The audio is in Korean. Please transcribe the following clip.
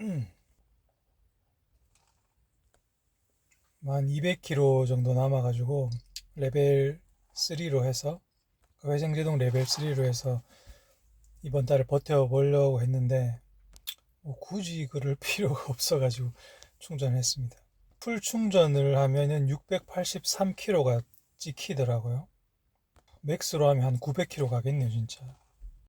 음. 한 200km 정도 남아가지고 레벨 3로 해서 그 회생제동 레벨 3로 해서 이번 달에 버텨보려고 했는데 뭐 굳이 그럴 필요가 없어가지고 충전했습니다. 풀 충전을 하면은 683km가 찍히더라고요. 맥스로 하면 한 900km 가겠네요, 진짜.